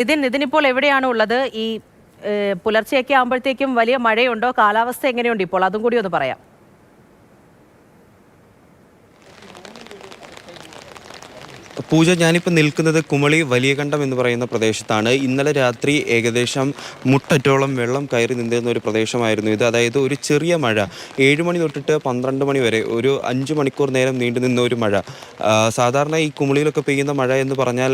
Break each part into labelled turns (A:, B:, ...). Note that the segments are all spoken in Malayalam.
A: നിതിൻ ഇതിനിപ്പോൾ എവിടെയാണ് ഉള്ളത്? ഈ പുലർച്ചെയൊക്കെ ആകുമ്പോഴത്തേക്കും വലിയ മഴയുണ്ടോ? കാലാവസ്ഥ എങ്ങനെയുണ്ട് ഇപ്പോൾ? അതും കൂടി ഒന്ന് പറയാം.
B: പൂജ ഞാനിപ്പോൾ നിൽക്കുന്നത് കുമളി വലിയകണ്ഠം എന്ന് പറയുന്ന പ്രദേശത്താണ്. ഇന്നലെ രാത്രി ഏകദേശം മുട്ടറ്റോളം വെള്ളം കയറി നിന്നിരുന്ന ഒരു പ്രദേശമായിരുന്നു ഇത്. അതായത് ഒരു ചെറിയ മഴ ഏഴ് മണി തൊട്ടിട്ട് പന്ത്രണ്ട് മണി വരെ ഒരു അഞ്ച് മണിക്കൂർ നേരം നീണ്ടു നിന്ന ഒരു മഴ. സാധാരണ ഈ കുമളിയിലൊക്കെ പെയ്യുന്ന മഴ എന്ന് പറഞ്ഞാൽ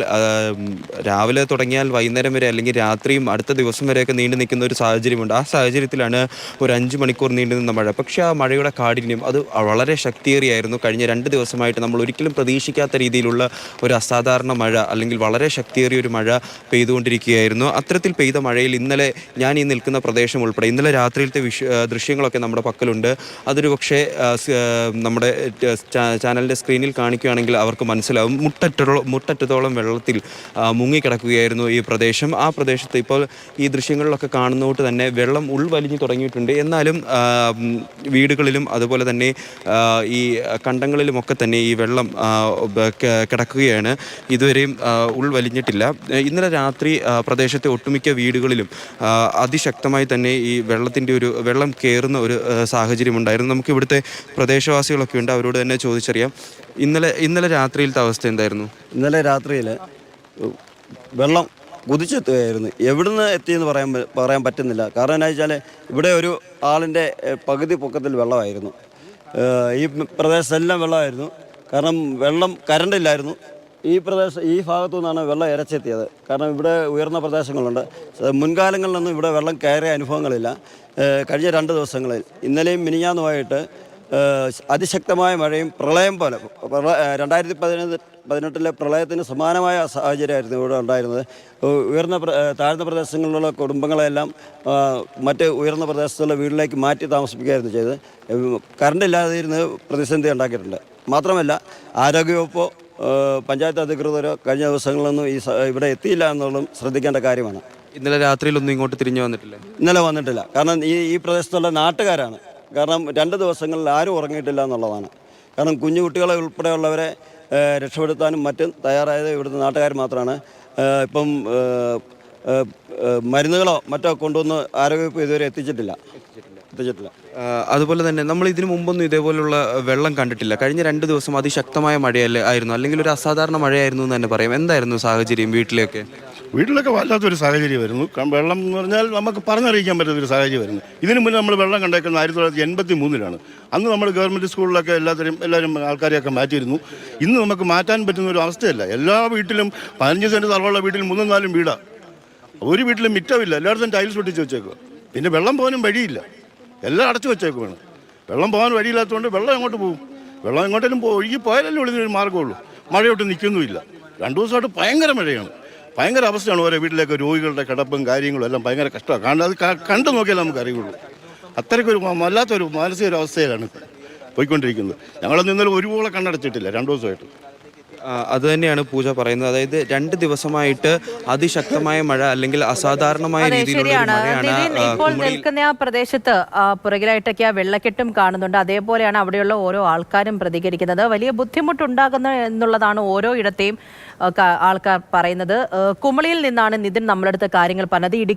B: രാവിലെ തുടങ്ങിയാൽ വൈകുന്നേരം വരെ അല്ലെങ്കിൽ രാത്രിയും അടുത്ത ദിവസം വരെയൊക്കെ നീണ്ടു നിൽക്കുന്ന ഒരു സാഹചര്യമുണ്ട്. ആ സാഹചര്യത്തിലാണ് ഒരു അഞ്ച് മണിക്കൂർ നീണ്ടു നിന്ന മഴ. പക്ഷേ ആ മഴയുടെ കാഠിന്യം അത് വളരെ ശക്തിയേറിയായിരുന്നു. കഴിഞ്ഞ രണ്ട് ദിവസമായിട്ട് നമ്മൾ ഒരിക്കലും പ്രതീക്ഷിക്കാത്ത രീതിയിലുള്ള ഒരു അസാധാരണ മഴ അല്ലെങ്കിൽ വളരെ ശക്തിയേറിയ ഒരു മഴ പെയ്തുകൊണ്ടിരിക്കുകയായിരുന്നു. അത്തരത്തിൽ പെയ്ത മഴയിൽ ഇന്നലെ ഞാൻ ഈ നിൽക്കുന്ന പ്രദേശം ഉൾപ്പെടെ ഇന്നലെ രാത്രിയിലത്തെ വിഷ ദൃശ്യങ്ങളൊക്കെ നമ്മുടെ പക്കലുണ്ട്. അതൊരു പക്ഷേ നമ്മുടെ ചാനലിന്റെ സ്ക്രീനിൽ കാണിക്കുകയാണെങ്കിൽ അവർക്ക് മനസ്സിലാവും. മുട്ടറ്റോളം മുട്ടറ്റത്തോളം വെള്ളത്തിൽ മുങ്ങിക്കിടക്കുകയായിരുന്നു ഈ പ്രദേശം. ആ പ്രദേശത്ത് ഇപ്പോൾ ഈ ദൃശ്യങ്ങളിലൊക്കെ കാണുന്നതുകൊണ്ട് തന്നെ വെള്ളം ഉൾവലിഞ്ഞു തുടങ്ങിയിട്ടുണ്ട്. എന്നാലും വീടുകളിലും അതുപോലെ തന്നെ ഈ കണ്ടങ്ങളിലുമൊക്കെ തന്നെ ഈ വെള്ളം ആ, ബ- ക- കിടക്കുകയാണ് ഇതുവരെയും ഉൾവലിഞ്ഞിട്ടില്ല. ഇന്നലെ രാത്രി പ്രദേശത്തെ ഒട്ടുമിക്ക വീടുകളിലും അതിശക്തമായി തന്നെ ഈ വെള്ളത്തിന്റെ ഒരു വെള്ളം കയറുന്ന ഒരു സാഹചര്യം സാഹചര്യമുണ്ടായിരുന്നു നമുക്ക് ഇവിടുത്തെ പ്രദേശവാസികളൊക്കെ ഉണ്ട് അവരോട് തന്നെ ചോദിച്ചറിയാം. ഇന്നലെ ഇന്നലെ രാത്രിയിലത്തെ അവസ്ഥ എന്തായിരുന്നു?
C: ഇന്നലെ രാത്രിയിൽ വെള്ളം കുതിച്ചെത്തുകയായിരുന്നു. എവിടുന്ന് എത്തിയെന്ന് പറയാൻ പറയാൻ പറ്റുന്നില്ല. കാരണം എന്താ വെച്ചാൽ ഇവിടെ ഒരു ആളിന്റെ പകുതി പൊക്കത്തിൽ വെള്ളമായിരുന്നു. ഈ പ്രദേശത്തെല്ലാം വെള്ളമായിരുന്നു. കാരണം വെള്ളം കരണ്ടില്ലായിരുന്നു. ഈ പ്രദേശം ഈ ഭാഗത്തു നിന്നാണ് വെള്ളം ഇരച്ചെത്തിയത്. കാരണം ഇവിടെ ഉയർന്ന പ്രദേശങ്ങളുണ്ട്. മുൻകാലങ്ങളിലൊന്നും ഇവിടെ വെള്ളം കയറിയ അനുഭവങ്ങളില്ല. കഴിഞ്ഞ രണ്ട് ദിവസങ്ങളിൽ. ഇന്നലെയും മിനിഞ്ഞാന്നുമായിട്ട് അതിശക്തമായ മഴയും പ്രളയം പോലെ രണ്ടായിരത്തി പതിനൊന്ന് പതിനെട്ടിലെ പ്രളയത്തിന് സമാനമായ സാഹചര്യമായിരുന്നു ഇവിടെ ഉണ്ടായിരുന്നത്. ഉയർന്ന താഴ്ന്ന പ്രദേശങ്ങളിലുള്ള കുടുംബങ്ങളെല്ലാം മറ്റ് ഉയർന്ന പ്രദേശത്തുള്ള വീട്ടിലേക്ക് മാറ്റി താമസിപ്പിക്കുകയായിരുന്നു ചെയ്തത്. ഏഹ് കറണ്ട് ഇല്ലാതിരുന്ന് പ്രതിസന്ധി ഉണ്ടാക്കിയിട്ടുണ്ട്. മാത്രമല്ല ആരോഗ്യവകുപ്പോ പഞ്ചായത്ത് അധികൃതരോ കഴിഞ്ഞ ദിവസങ്ങളിലൊന്നും ഈ ഇവിടെ എത്തിയില്ല എന്നുള്ളതും ശ്രദ്ധിക്കേണ്ട കാര്യമാണ്.
B: ഇന്നലെ രാത്രിയിലൊന്നും ഇങ്ങോട്ട് തിരിഞ്ഞു വന്നിട്ടില്ല?
C: ഇന്നലെ വന്നിട്ടില്ല. കാരണം ഈ ഈ പ്രദേശത്തുള്ള നാട്ടുകാരാണ്. കാരണം രണ്ട് ദിവസങ്ങളിൽ ആരും ഉറങ്ങിയിട്ടില്ല എന്നുള്ളതാണ്. കാരണം കുഞ്ഞു കുട്ടികളെ ഉൾപ്പെടെയുള്ളവരെ രക്ഷപ്പെടുത്താനും മറ്റും തയ്യാറായത് ഇവിടുത്തെ നാട്ടുകാർ മാത്രമാണ്. ഇപ്പം മരുന്നുകളോ മറ്റോ കൊണ്ടുവന്ന് ആരോഗ്യവകുപ്പ് ഇതുവരെ എത്തിച്ചിട്ടില്ല. എത്തിച്ചിട്ടില്ല
B: അതുപോലെ തന്നെ നമ്മൾ ഇതിനു മുമ്പൊന്നും ഇതേപോലുള്ള വെള്ളം കണ്ടിട്ടില്ല. കഴിഞ്ഞ രണ്ട് ദിവസം അതിശക്തമായ മഴയല്ലേ ആയിരുന്നു? അല്ലെങ്കിൽ ഒരു അസാധാരണ മഴയായിരുന്നു എന്ന് തന്നെ പറയാം. എന്തായിരുന്നു സാഹചര്യം വീട്ടിലൊക്കെ
D: വീട്ടിലൊക്കെ വല്ലാത്തൊരു സാഹചര്യമായിരുന്നു. വെള്ളം എന്ന് പറഞ്ഞാൽ നമുക്ക് പറഞ്ഞറിയിക്കാൻ പറ്റുന്ന ഒരു സാഹചര്യമായിരുന്നു. ഇതിനു മുന്നേ നമ്മൾ വെള്ളം കണ്ടേക്കുന്നത് ആയിരത്തി തൊള്ളായിരത്തി എൺപത്തി മൂന്നിലാണ് അന്ന് നമ്മൾ ഗവൺമെന്റ് സ്കൂളിലൊക്കെ എല്ലാത്തരും എല്ലാവരും ആൾക്കാരെയൊക്കെ മാറ്റിയിരുന്നു. ഇന്ന് നമുക്ക് മാറ്റാൻ പറ്റുന്ന ഒരു അവസ്ഥയല്ല. എല്ലാ വീട്ടിലും പതിനഞ്ച് സെന്റ് തറവുള്ള വീട്ടിൽ മൂന്നും നാലും വീടാണ് ഒരു വീട്ടിലും മിറ്റമില്ല. എല്ലായിടത്തും ടൈൽസ് ഒട്ടിച്ച് വെച്ചേക്കുക പിന്നെ വെള്ളം പോകാനും വഴിയില്ല. എല്ലാം അടച്ചു വെച്ചേക്കുവാണ്. വെള്ളം പോകാൻ വഴിയില്ലാത്തതുകൊണ്ട് വെള്ളം എങ്ങോട്ട് പോകും? വെള്ളം എങ്ങോട്ടേലും ഒഴുകി പോയാലല്ലേ ഒളിഞ്ഞൊരു മാർഗമുള്ളൂ. മഴയോട്ട് നിൽക്കുന്നുമില്ല. രണ്ടു ദിവസമായിട്ട് ഭയങ്കര മഴയാണ്. ഭയങ്കര അവസ്ഥയാണ് ഓരോ വീട്ടിലേക്ക് രോഗികളുടെ കിടപ്പും കാര്യങ്ങളും എല്ലാം ഭയങ്കര കഷ്ടമാണ്. കാരണം അത് കണ്ടു നോക്കിയാൽ നമുക്ക് അറിയുള്ളൂ. അത്രയ്ക്കൊരു വല്ലാത്തൊരു മാനസിക ഒരു അവസ്ഥയിലാണ് ഇപ്പം പോയിക്കൊണ്ടിരിക്കുന്നത്. ഞങ്ങളൊന്നും ഇന്നലെ ഒരുപോലെ കണ്ണടച്ചിട്ടില്ല രണ്ടു ദിവസമായിട്ട്.
B: ആ, അത് തന്നെയാണ് പൂജ പറയുന്നത്. അതായത് രണ്ട് ദിവസമായിട്ട് അതിശക്തമായ മഴ അല്ലെങ്കിൽ അസാധാരണമായ രീതിയിലുള്ള മഴയാണ്
A: ഇപ്പോൾ നിൽക്കുന്ന ആ പ്രദേശത്ത് പുറകിലായിട്ടൊക്കെ ആ വെള്ളക്കെട്ടും കാണുന്നുണ്ട്. അതേപോലെയാണ് അവിടെയുള്ള ഓരോ ആൾക്കാരും പ്രതികരിക്കുന്നത്. വലിയ ബുദ്ധിമുട്ടുണ്ടാകുന്നു എന്നുള്ളതാണ് ഓരോ ഇടത്തെയും ആൾക്കാർ പറയുന്നത്. കുമളിയിൽ നിന്നാണ് നിതിൻ നമ്മളടുത്ത് കാര്യങ്ങൾ പറഞ്ഞത്.